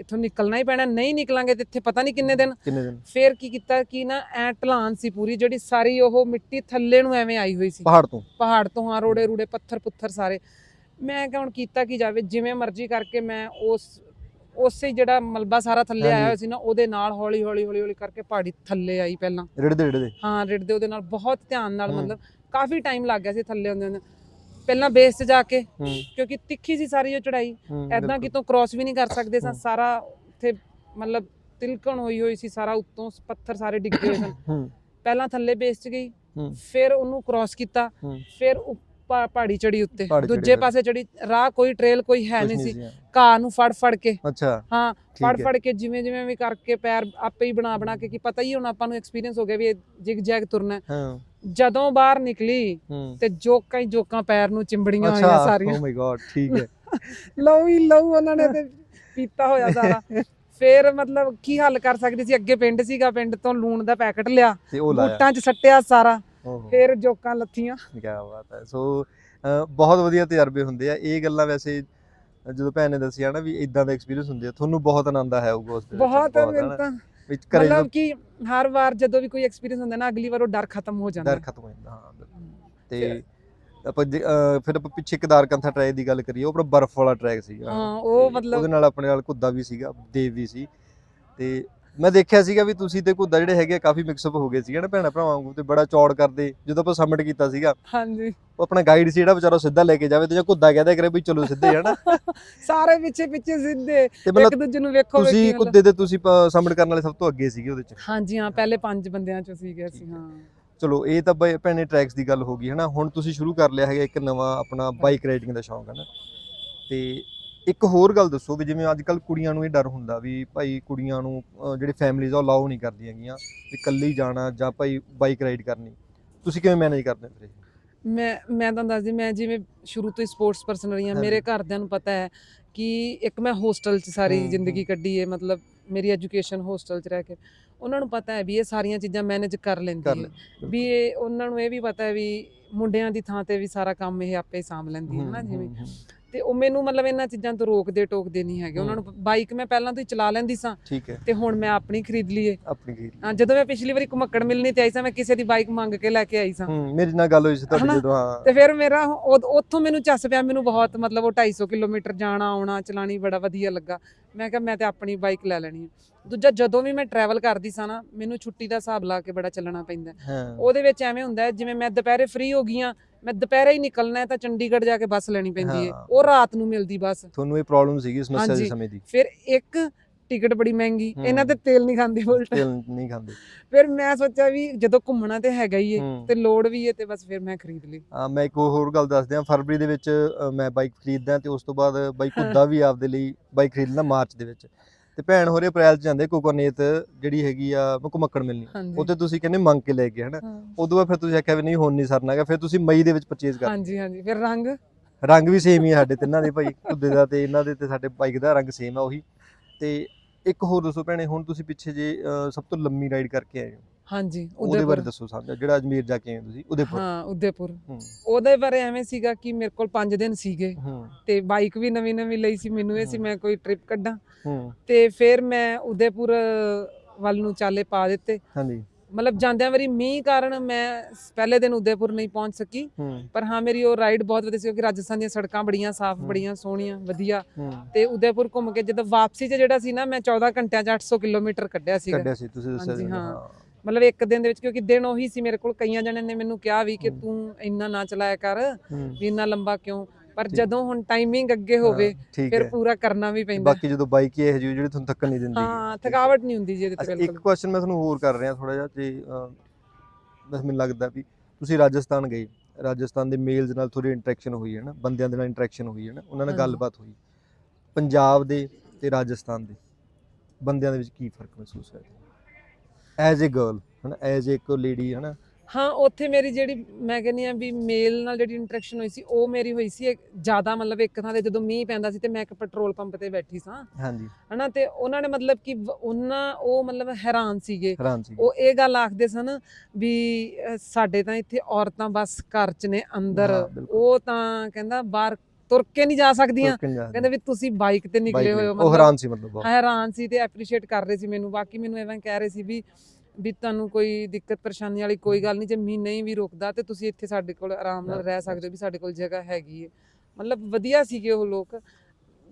ਇੱਥੋਂ ਨਿਕਲਣਾ ਹੀ ਪੈਣਾ ਨਹੀਂ ਨਿਕਲਾਂਗੇ ਤੇ ਇੱਥੇ ਪਤਾ ਨਹੀਂ ਕਿੰਨੇ ਦਿਨ। ਕਿੰਨੇ ਦਿਨ? ਫਿਰ ਕੀ ਕੀਤਾ ਕਿ ਨਾ ਐ ਢਲਾਨ ਸੀ ਪੂਰੀ ਜਿਹੜੀ ਸਾਰੀ ਉਹ ਮਿੱਟੀ ਥੱਲੇ ਨੂੰ ਐਵੇਂ ਆਈ ਹੋਈ ਸੀ। ਪਹਾੜ ਤੋਂ? ਪਹਾੜ ਤੋਂ ਹਾਂ ਰੋੜੇ ਰੂੜੇ ਪੱਥਰ ਪੁੱਥਰ ਸਾਰੇ। ਮੈਂ ਕਿਹਾ ਹੁਣ ਕੀਤਾ ਕੀ ਜਾਵੇ ਜਿਵੇਂ ਮਰਜ਼ੀ ਕਰਕੇ ਮੈਂ ਉਸ ਉਸੇ ਜਿਹੜਾ ਮਲਬਾ ਸਾਰਾ ਥੱਲੇ ਆਇਆ। ਹੋਇਆ ਸੀ ਨਾ ਉਹਦੇ ਨਾਲ ਹੌਲੀ ਹੌਲੀ ਹੌਲੀ ਹੌਲੀ ਕਰਕੇ ਪਹਾੜੀ ਥੱਲੇ ਆਈ ਪਹਿਲਾਂ। ਰਿੜਦੇ ਰਿੜਦੇ। ਹਾਂ ਰਿੜਦੇ ਉਹਦੇ ਨਾਲ ਬਹੁਤ ਧਿਆਨ ਨਾਲ। ਮਤਲਬ ਕਾਫੀ ਟਾਈਮ ਲੱਗ ਗਿਆ ਸੀ ਥੱਲੇ ਆਉਂਦੇ ਹੁੰਦੇ ਪਹਿਲਾਂ ਬੇਸ 'ਚ ਜਾ ਕੇ ਹੂੰ। ਕਿਉਂਕਿ ਤਿੱਖੀ ਸੀ ਸਾਰੀ ਉਹ ਚੜਾਈ ਹੂੰ, ਐਦਾਂ ਬਿਲਕੁਲ। ਕਿਤੋਂ ਕ੍ਰਾਸ ਵੀ ਨਹੀਂ ਕਰ ਸਕਦੇ ਸਾਂ। ਸਾਰਾ ਉੱਥੇ ਮਤਲਬ ਤਿਲਕਣ ਹੋਈ ਹੋਈ ਸੀ ਸਾਰਾ ਉੱਤੋਂ ਪੱਥਰ ਸਾਰੇ ਡਿੱਗੇ ਹੋਏ ਸਨ। ਹੂੰ। ਪਹਿਲਾਂ ਥੱਲੇ ਬੇਸ 'ਚ ਗਈ ਹੂੰ। ਫਿਰ ਉਹਨੂੰ ਕ੍ਰਾਸ ਕੀਤਾ ਹੂੰ। ਫਿਰ ਪਹਾੜੀ ਚੜੀ ਉੱਤੇ। ਪਹਾੜੀ ਚੜ੍ਹੀ ਦੂਜੇ। ਪਾਸੇ ਚੜੀ ਰਾਹ ਕੋਈ ਟ੍ਰੇਲ ਕੋਈ ਹੈ ਕੁਛ ਨਹੀਂ ਸੀ। ਘਾਹ ਨੂੰ ਫੜ ਫੜ ਕੇ। ਅੱਛਾ ਹਾਂ ਠੀਕ ਫੜ ਹੈ। ਫੜ ਕੇ ਜਿਵੇਂ ਜਿਵੇਂ ਵੀ ਕਰਕੇ ਪੈਰ ਆਪੇ ਹੀ ਬਣਾ ਬਣਾ ਕੇ ਕੀ ਪਤਾ ਹੀ ਹੁਣ ਆਪਾਂ ਨੂੰ ਐਕਸਪੀਰੀਅੰਸ ਹੋ ਗਿਆ ਵੀ ਇਹ ਜਿਗ ਜੈਗ ਤੁਰਨਾ ਹੈ। ਹਾਂ। ਜਦੋਂ ਬਾਹਰ ਨਿਕਲੀ ਹੂੰ। ਤੇ ਜੋਕਾਂ ਹੀ ਜੋਕਾਂ ਪੈਰ ਨੂੰ ਚਿੰਬੜੀਆਂ ਹੋਈਆਂ ਅੱਛਾ ਸਾਰੀਆਂ। ਓ ਮਾਈ ਗॉड ਠੀਕ ਹੈ। <laughs> ਲਹੂ ਹੀ ਲਹੂ ਉਹਨਾਂ ਨੇ ਤੇ ਪੀਤਾ ਹੋਇਆ ਸਾਰਾ। <laughs> ਫਿਰ ਮਤਲਬ ਕੀ ਹੱਲ ਕਰ ਸਕਦੀ ਸੀ? ਅੱਗੇ ਪਿੰਡ ਸੀਗਾ ਪਿੰਡ ਤੋਂ ਲੂਣ ਦਾ ਪੈਕਟ ਲਿਆ। ਤੇ ਉਹ ਲਾਇਆ। ਬੂਟਾਂ 'ਚ ਸੱਟਿਆ ਸਾਰਾ। ਫਿਰ ਜੋਕਾਂ ਲੱਥੀਆਂ। ਕੀ ਬਾਤ ਹੈ। ਸੋ ਬਹੁਤ ਵਧੀਆ ਤਜਰਬੇ ਹੁੰਦੇ ਆ। ਇਹ ਗੱਲਾਂ ਵੈਸੇ ਜਦੋਂ ਭੈਣ ਨੇ ਦੱਸਿਆ ਨਾ ਵੀ ਇਦਾਂ ਦਾ ਐਕਸਪੀਰੀਅੰਸ ਹੁੰਦੇ ਆ ਤੁਹਾਨੂੰ ਬਹੁਤ ਆਨੰਦ ਆਇਆ ਹੋਊਗਾ ਉਸ ਦੇ ਬਹੁਤ ਹਨਾ? ਮੈਨੂੰ ਤਾਂ ਵਿੱਚ ਘਰੇ ਮਤਲਬ ਕਿ ਹਰ ਵਾਰ ਜਦੋਂ ਵੀ ਕੋਈ ਐਕਸਪੀਰੀਅੰਸ ਹੁੰਦਾ ਨਾ ਅਗਲੀ ਵਾਰ ਉਹ ਡਰ ਖਤਮ ਹੋ ਜਾਂਦਾ। ਡਰ ਖਤਮ ਹੋ ਜਾਂਦਾ ਹਾਂ। ਤੇ ਆਪਾਂ ਫਿਰ ਆਪਾਂ ਪਿੱਛੇ ਕੇਦਾਰਕੰਥਾ ਟਰੈਕ ਦੀ ਗੱਲ ਕਰੀਏ ਉਹ ਆਪਣਾ ਬਰਫ਼ ਵਾਲਾ ਟਰੈਕ ਸੀਗਾ। ਹਾਂ, ਉਹ ਮਤਲਬ- ਉਹਦੇ ਨਾਲ ਆਪਣੇ ਨਾਲ ਘੁੱਦਾ ਵੀ ਸੀਗਾ ਦੇਵ ਵੀ ਸੀ। ਤੇ ਮੈਂ ਦੇਖਿਆ ਸੀਗਾ ਵੀ ਤੁਸੀਂ ਤੇ ਘੁੱਦਾ ਜਿਹੜੇ ਹੈਗੇ ਆ, ਕਾਫੀ ਮਿਕਸਅਪ ਹੋ ਗਏ ਸੀਗੇ ਨਾ ਭੈਣਾ ਭਰਾਵਾਂ ਵਾਂਗੂ ਤੇ ਬੜਾ ਚੌੜ ਕਰਦੇ ਜਦੋਂ ਆਪਾਂ ਸਬਮਿਟ ਕੀਤਾ ਸੀਗਾ। ਹਾਂਜੀ। ਉਹ ਆਪਣਾ ਗਾਈਡ ਸੀ ਜਿਹੜਾ ਵਿਚਾਰਾ ਸਿੱਧਾ ਲੈ ਕੇ ਜਾਵੇ ਤੇ ਜੇ ਘੁੱਦਾ ਕਹਦਾ ਕਰੇ ਵੀ ਚਲੋ ਸਿੱਧੇ ਹਨਾ <laughs> ਸਾਰੇ ਪਿੱਛੇ ਪਿੱਛੇ ਸਿੱਧੇ ਤੇ ਇੱਕ ਦੂਜੇ ਨੂੰ ਵੇਖੋ ਤੁਸੀਂ। ਕੁੱਦੇ ਤੇ ਤੁਸੀਂ ਸਬਮਿਟ ਕਰਨ ਵਾਲੇ ਸਭ ਤੋਂ ਅੱਗੇ ਸੀਗੇ ਉਹਦੇ ਚ। ਹਾਂਜੀ ਹਾਂ ਪਹਿਲੇ ਪੰਜ ਬੰਦਿਆਂ ਚੋਂ ਸੀਗੇ ਅਸੀਂ ਹਾਂ। ਚਲੋ ਇਹ ਤਾਂ ਬਈ ਭੈਣੇ ਟਰੈਕਸ ਦੀ ਗੱਲ ਹੋ ਗਈ ਹਨਾ? ਹੁਣ ਤੁਸੀਂ ਸ਼ੁਰੂ ਕਰ ਲਿਆ ਹੈਗਾ ਇੱਕ ਨਵਾਂ ਆਪਣਾ ਬਾਈਕ ਰਾਈਡਿੰਗ ਦਾ ਸ਼ੌਂਕ ਹੈ ਨਾ ਤੇ ਇੱਕ ਹੋਰ ਗੱਲ ਦੱਸੋ ਵੀ ਜਿਵੇਂ ਅੱਜ ਕੱਲ ਕੁੜੀਆਂ ਨੂੰ ਇਹ ਡਰ ਹੁੰਦਾ ਵੀ ਭਾਈ ਕੁੜੀਆਂ ਨੂੰ ਜਿਹੜੀ ਫੈਮਿਲੀਜ਼ ਆ ਉਹ ਨਹੀਂ ਕਰਦੀਆਂ ਗੀਆਂ ਵੀ ਇਕੱਲੀ ਜਾਣਾ ਜਾਂ ਭਾਈ ਬਾਈਕ ਰਾਈਡ ਕਰਨੀ। ਤੁਸੀਂ ਕਿਵੇਂ ਮੈਨੇਜ ਕਰਦੇ ਹੋ ਫਿਰ? ਮੈਂ ਮੈਂ ਤੁਹਾਨੂੰ ਦੱਸਦੀ ਮੈਂ ਜਿਵੇਂ ਸ਼ੁਰੂ ਤੋਂ ਹੀ ਸਪੋਰਟਸ ਪਰਸਨ ਰਹੀ ਹਾਂ। ਮੇਰੇ ਘਰਦਿਆਂ ਨੂੰ ਪਤਾ ਹੈ ਕਿ ਇੱਕ ਮੈਂ ਹੋਸਟਲ 'ਚ ਸਾਰੀ ਜ਼ਿੰਦਗੀ ਕੱਢੀ ਹੈ ਮਤਲਬ ਮੇਰੀ ਐਜੂਕੇਸ਼ਨ ਹੋਸਟਲ 'ਚ ਰਹਿ ਕੇ। ਉਹਨਾਂ ਨੂੰ ਪਤਾ ਹੈ ਵੀ ਇਹ ਸਾਰੀਆਂ ਚੀਜ਼ਾਂ ਮੈਨੇਜ ਕਰ ਲੈਂਦੀ ਹੈ। ਵੀ ਇਹ ਉਹਨਾਂ ਨੂੰ ਇਹ ਵੀ ਪਤਾ ਹੈ ਵੀ ਮੁੰਡਿਆਂ ਦੀ ਥਾਂ ਤੇ ਵੀ ਸਾਰਾ ਕੰਮ ਇਹ ਆਪੇ ਹੀ ਸਾਂਭ ਲੈਂਦੀ ਹੈ ਨਾ ਜਿਵੇਂ। ਤੇ ਉਹ ਮੈਨੂੰ ਮਤਲਬ ਇਹਨਾਂ ਚੀਜ਼ਾਂ ਤੋਂ ਰੋਕਦੇ ਟੋਕਦੇ ਨਹੀਂ ਹੈਗੇ। ਉਹਨਾਂ ਨੂੰ ਬਾਈਕ ਮੈਂ ਪਹਿਲਾਂ ਤੋਂ ਹੀ ਚਲਾ ਲੈਂਦੀ ਸਾਂ ਠੀਕ ਹੈ। ਤੇ ਹੁਣ ਮੈਂ ਆਪਣੀ ਖਰੀਦ ਲਈਏ। ਆਪਣੀ ਖਰੀਦ ਲਈ। ਹਾਂ ਜਦੋਂ ਮੈਂ ਪਿਛਲੀ ਵਾਰੀ ਘੁਮੱਕੜ ਮਿਲਣੀ ਤੇ ਆਈ ਸਾਂ ਮੈਂ ਕਿਸੇ ਦੀ ਬਾਈਕ ਮੰਗ ਕੇ ਲੈ ਕੇ ਆਈ ਸਾਂ। ਹੂੰ ਮੇਰੀ ਨਾਲ ਗੱਲ ਹੋਈ ਸੀ ਤੁਹਾਡੀ? ਜਦੋਂ ਹਾਂ। ਤੇ ਫਿਰ ਮੇਰਾ ਉੱਥੋਂ ਮੈਨੂੰ ਚੱਸ ਪਿਆ ਮੈਨੂੰ ਬਹੁਤ ਮਤਲਬ ਉਹ 250 ਕਿਲੋਮੀਟਰ ਜਾਣਾ ਆਉਣਾ ਚਲਾਣੀ ਬੜਾ ਵਧੀਆ ਲੱਗਾ। ਮੈਂ ਕਿਹਾ ਮੈਂ ਤੇ ਆਪਣੀ ਬਾਈਕ ਲੈ ਲੈਣੀ ਹੈ ਦੂਜਾ ਜਦੋਂ ਵੀ ਮੈਂ ਟਰੈਵਲ ਕਰਦੀ ਸਾਂ ਨਾ ਮੈਨੂੰ ਛੁੱਟੀ ਦਾ ਹਿਸਾਬ ਲਾ ਕੇ ਬੜਾ ਚੱਲਣਾ ਪੈਂਦਾ ਉਹਦੇ ਵਿੱਚ ਐਵੇਂ ਹੁੰਦਾ ਜਿਵੇਂ ਮੈਂ ਦੁਪਹਿਰੇ ਫ੍ਰੀ ਹੋ ਗਈਆਂ ਮੈਂ ਦੁਪਹਿਰੇ ਹੀ ਨਿਕਲਣਾ ਹੈ ਤਾਂ ਚੰਡੀਗੜ੍ਹ ਜਾ ਕੇ ਬੱਸ ਲੈਣੀ ਪੈਂਦੀ ਹੈ। ਉਹ ਰਾਤ ਨੂੰ ਮਿਲਦੀ ਬੱਸ। ਤੁਹਾਨੂੰ ਇਹ ਪ੍ਰੋਬਲਮ ਸੀਗੀ ਸਮੱਸਿਆ ਦੇ। ਸਮੇਂ ਦੀ। ਫਿਰ ਇੱਕ ਟਿਕਟ ਬੜੀ ਮਹਿੰਗੀ। ਇਹਨਾਂ ਤੇ ਤੇਲ ਨਹੀਂ ਖਾਂਦੀ ਉਲਟ ਤੇਲ ਨਹੀਂ ਖਾਂਦੇ। ਫਿਰ ਮੈਂ ਸੋਚਿਆ ਵੀ ਜਦੋਂ ਘੁੰਮਣਾ ਤੇ ਹੈਗਾ ਹੀ ਹੂੰ। ਤੇ ਲੋੜ ਵੀ ਹੈ ਤੇ ਬਸ ਫਿਰ ਮੈਂ ਖਰੀਦ ਲਈ। ਹਾਂ ਮੈਂ ਇੱਕ ਹੋਰ ਗੱਲ ਦੱਸ ਦਿਆਂ ਫਰਵਰੀ ਦੇ ਵਿੱਚ ਮੈਂ ਬਾਈਕ ਖਰੀਦਦਾ ਤੇ ਉਸ ਤੋਂ ਬਾਅਦ ਬਾਈਕ ਹਾਂ। <laughs> ਖੁੱਦਾ ਵੀ ਆਪਦੇ ਲਈ ਬਾਈਕ ਖਰੀਦ ਲੈਂਦਾ ਮਾਰਚ ਦੇ ਵਿੱਚ। ਤੇ ਭੈਣ ਹੋਰੇ ਅਪ੍ਰੈਲ ਚ ਜਾਂਦੇ ਕੋਕੋਨੇਤ ਜਿਹੜੀ ਹੈਗੀ ਆ ਘੁਮੱਕੜ ਮਿਲਣੀ। ਉੱਥੇ ਤੁਸੀਂ ਕਹਿੰਦੇ ਮੰਗ ਕੇ ਲੈ ਕੇ ਹਨਾ। ਉਦੋਂ ਬਾਅਦ ਫਿਰ ਤੁਸੀਂ ਆਖਿਆ ਵੀ ਨਹੀਂ ਹੁਣ ਨਹੀਂ ਸਰਨਾਗਾ ਫਿਰ ਤੁਸੀਂ ਮਈ ਦੇ ਵਿੱਚ ਪਰਚੇਜ਼ ਕਰ ਹਾਂਜੀ ਹਾਂਜੀ ਫਿਰ ਰੰਗ? ਰੰਗ ਵੀ ਸੇਮ ਹੀ ਆ ਸਾਡੇ ਤਿੰਨਾਂ ਦੇ ਭਾਈ। ਖੁੱਦੇ ਦਾ ਤੇ ਇਹਨਾਂ ਦੇ ਤੇ ਸਾਡੇ ਬਾਈਕ ਦਾ ਰੰਗ ਸੇਮ ਆ ਉਹੀ। ਤੇ ਇੱਕ ਹੋਰ ਦੱਸੋ ਭੈਣੇ ਹੁਣ ਤੁਸੀਂ ਪਿੱਛੇ ਜੇ ਸਭ ਤੋਂ ਲੰਮੀ ਰਾਈਡ ਕਰਕੇ ਆਏ ਹੋ। ਹਾਂਜੀ ਉਹਦੇ ਬਾਰੇ ਉਦੈਪੁਰ ਦੱਸੋ ਸਾਨੂੰ ਜਿਹੜਾ ਅਜਮੇਰ ਜਾ ਕੇ ਆਏ ਹੋ ਤੁਸੀਂ ਉਦੇਪੁਰ। ਹਾਂ ਉਦੈਪੁਰ। ਹੂੰ। ਉਹਦੇ ਬਾਰੇ ਐਵੇਂ ਸੀਗਾ ਕਿ ਮੇਰੇ ਕੋਲ 5 ਦਿਨ ਸੀਗੇ ਹੂੰ। ਤੇ ਬਾਈਕ ਵੀ ਨਵੀਂ ਨਵੀਂ ਲਈ ਸੀ ਮੈਨੂੰ ਇਹ ਸੀ। ਮੈਂ ਕੋਈ ਟ੍ਰਿਪ ਕੱਢਾਂ। ਹੂੰ। ਤੇ ਫਿਰ ਮੈਂ ਉਦੈਪੁਰ ਵੱਲ ਨੂੰ ਚਾਲੇ ਪਾ ਦਿੱਤੇ। ਹਾਂਜੀ। ਮਤਲਬ ਜਾਂਦਿਆਂ ਵਾਰੀ ਮੀਂਹ ਕਾਰਨ ਮੈਂ ਪਹਿਲੇ ਦਿਨ ਉਦੈਪੁਰ ਨਹੀਂ ਪਹੁੰਚ ਸਕੀ। ਪਰ ਹਾਂ ਮੇਰੀ ਉਹ ਰਾਈਡ ਬਹੁਤ ਵਧੀਆ ਸੀ ਕਿਉਂਕਿ ਰਾਜਸਥਾਨ ਦੀਆਂ ਸੜਕਾਂ ਬੜੀਆਂ ਸਾਫ਼। ਬੜੀਆਂ ਸੋਹਣੀਆਂ ਵਧੀਆ। ਤੇ ਉਦੈਪੁਰ ਘੁੰਮ ਕੇ ਜਦੋਂ ਵਾਪਸੀ 'ਚ ਜਿਹੜਾ ਸੀ ਨਾ ਮੈਂ 14 ਘੰਟਿਆਂ 'ਚ 800 ਕਿਲੋਮੀਟਰ ਕੱਢਿਆ ਸੀਗਾ। ਕੱਢਿਆ ਸੀ ਤੁਸੀਂ ਦੱਸਿਆ ਸੀ ਹਾਂ। ਮਤਲਬ ਇੱਕ ਦਿਨ ਦੇ ਵਿੱਚ ਕਿਉਂਕਿ ਦਿਨ ਉਹੀ ਸੀ ਮੇਰੇ ਕੋਲ ਕਈਆਂ ਜਣਿਆਂ ਨੇ ਮੈਨੂੰ ਕਿਹਾ ਵੀ ਕਿ। ਤੂੰ ਇੰਨਾ ਨਾ ਚਲਾਇਆ ਕਰ ਵੀ ਇੰਨਾ ਲੰਬਾ ਕਿਉਂ? ਪਰ। ਜਦੋਂ ਹੁਣ ਟਾਈਮਿੰਗ ਅੱਗੇ ਹੋਵੇ ਫਿਰ ਪੂਰਾ ਕਰਨਾ ਵੀ ਪੈਂਦਾ। ਬਾਕੀ ਜਦੋਂ ਬਾਈਕ ਹੀ ਇਹ ਜਿਹੀ ਜਿਹੜੀ ਤੁਹਾਨੂੰ ਥੱਕਣ ਨਹੀਂ ਦਿੰਦੀ। ਹਾਂ। ਥਕਾਵਟ ਨਹੀਂ ਹੁੰਦੀ ਜੀ ਇਹਦੇ ਤੇ ਅੱਛਾ ਇੱਕ ਬਿਲਕੁਲ। ਕੁਐਸਚਨ ਮੈਂ ਤੁਹਾਨੂੰ ਹੋਰ ਕਰ ਰਿਹਾ ਥੋੜਾ ਜਿਹਾ ਜੇ ਬਸ ਮੈਨੂੰ ਲੱਗਦਾ ਵੀ ਤੁਸੀਂ ਰਾਜਸਥਾਨ ਗਏ। ਰਾਜਸਥਾਨ ਦੇ ਮੇਲਸ ਨਾਲ ਥੋੜੀ ਇੰਟਰੈਕਸ਼ਨ ਹੋਈ ਹੈ ਨਾ ਬੰਦਿਆਂ ਦੇ ਨਾਲ ਇੰਟਰੈਕਸ਼ਨ ਹੋਈ ਹੈ ਨਾ ਉਹਨਾਂ ਨਾਲ। ਗੱਲਬਾਤ ਹੋਈ। ਪੰਜਾਬ ਦੇ ਤੇ ਰਾਜਸਥਾਨ ਦੇ ਬੰਦਿਆਂ ਦੇ ਵਿੱਚ ਕੀ ਫ਼ਰਕ ਮਹਿਸੂਸ ਹੋਇਆ? ਐਜ਼ ਅ ਗਰਲ ਹਨਾ ਐਜ਼ ਇੱਕ ਲੇਡੀ ਹਨਾ ਹਾਂ ਉੱਥੇ ਮੇਰੀ ਜਿਹੜੀ ਮੈਂ ਕਹਿੰਨੀ ਆ ਵੀ ਮੇਲ ਨਾਲ ਜਿਹੜੀ ਇੰਟਰੈਕਸ਼ਨ ਹੋਈ ਸੀ ਉਹ ਮੇਰੀ ਹੋਈ ਸੀ ਜ਼ਿਆਦਾ ਮਤਲਬ ਇੱਕ ਥਾਂ ਤੇ ਜਦੋਂ ਮੀਂਹ ਪੈਂਦਾ ਸੀ ਤੇ ਮੈਂ ਇੱਕ ਪੈਟਰੋਲ ਪੰਪ ਤੇ ਬੈਠੀ ਸਾਂ। ਹਾਂਜੀ। ਹਨਾ ਤੇ ਉਹਨਾਂ ਨੇ ਮਤਲਬ ਕਿ ਉਹਨਾਂ ਉਹ ਮਤਲਬ ਹੈਰਾਨ ਸੀਗੇ। ਉਹ ਇਹ ਗੱਲ ਆਖਦੇ ਸਨ ਵੀ ਸਾਡੇ ਤਾਂ ਇੱਥੇ ਔਰਤਾਂ ਬਸ ਘਰ 'ਚ ਨੇ ਅੰਦਰ। ਉਹ ਤਾਂ ਕਹਿੰਦਾ ਬਾਹਰ ਤੁਰ ਕੇ ਨਹੀਂ ਜਾ ਸਕਦੀਆਂ। ਕਹਿੰਦੇ ਵੀ ਤੁਸੀਂ ਬਾਈਕ ਤੇ ਨਿਕਲੇ ਹੋਏ ਹੋ ਉਹ ਹੈਰਾਨ ਸੀ ਮਤਲਬ। ਹੈਰਾਨ ਸੀ ਤੇ ਐਪਰੀਸ਼ੀਏਟ ਕਰ ਰਹੇ ਸੀ ਮੈਨੂੰ। ਬਾਕੀ ਮੈਨੂੰ ਐਵੇਂ ਕਹਿ ਰਹੇ ਸੀ ਵੀ ਵੀ ਤੁਹਾਨੂੰ ਕੋਈ ਦਿੱਕਤ ਪਰੇਸ਼ਾਨੀ ਵਾਲੀ ਕੋਈ ਗੱਲ ਨਹੀਂ ਜੇ ਮੀਂਹ ਨਹੀਂ ਵੀ ਰੁਕਦਾ ਤੇ ਤੁਸੀਂ ਇੱਥੇ ਸਾਡੇ ਕੋਲ ਆਰਾਮ ਨਾਲ ਰਹਿ ਸਕਦੇ ਹੋ ਵੀ ਸਾਡੇ ਕੋਲ ਜਗ੍ਹਾ ਹੈਗੀ ਹੈ। ਮਤਲਬ ਵਧੀਆ ਸੀਗੇ ਉਹ ਲੋਕ।